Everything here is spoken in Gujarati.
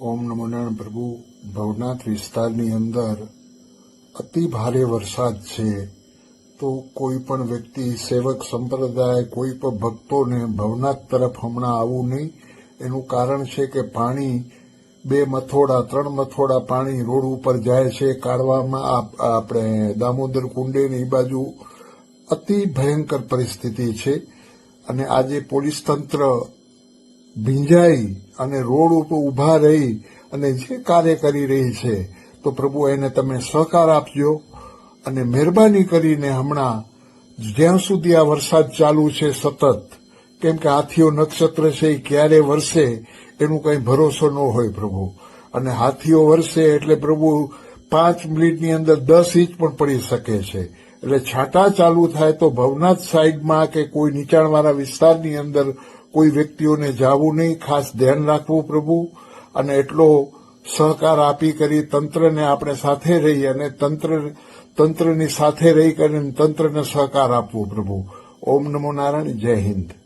ઓમ નમો પ્રભુ, ભવનાથ વિસ્તારની અંદર અતિ ભારે વરસાદ છે, તો કોઈ પણ વ્યક્તિ, સેવક સંપ્રદાય, કોઈ પણ ભક્તોને ભવનાથ તરફ હમણાં આવવું નહીં. એનું કારણ છે કે પાણી બે મથોડા, ત્રણ મથોડા પાણી રોડ ઉપર જાય છે, કાઢવામાં આપણે દામોદર કુંડેની બાજુ અતિ ભયંકર પરિસ્થિતિ છે. અને આજે પોલીસ તંત્ર ભીંજાઈ અને રોડ ઉપર ઊભા રહી અને જે કાર્ય કરી રહી છે, તો પ્રભુ એને તમે સહકાર આપજો અને મહેરબાની કરીને હમણાં જ્યાં સુધી આ વરસાદ ચાલુ છે સતત, કેમ કે હાથીઓ નક્ષત્ર છે એ ક્યારે વરસે એનું કંઈ ભરોસો ન હોય પ્રભુ. અને હાથીઓ વરસે એટલે પ્રભુ પાંચ મિનિટની અંદર દસ ઇંચ પણ પડી શકે છે. એટલે છાંટા ચાલુ થાય તો ભવનાથ સાઈડમાં કે કોઈ નીચાણવાળા વિસ્તારની અંદર કોઈ વ્યક્તિઓને જવું નહીં. ખાસ ધ્યાન રાખવું પ્રભુ. અને એટલો સહકાર આપી કરી તંત્રને આપણે સાથે રહી અને તંત્ર, તંત્રની સાથે રહી કરીને તંત્રને સહકાર આપવો પ્રભુ. ઓમ નમો નારાયણ. જય હિન્દ.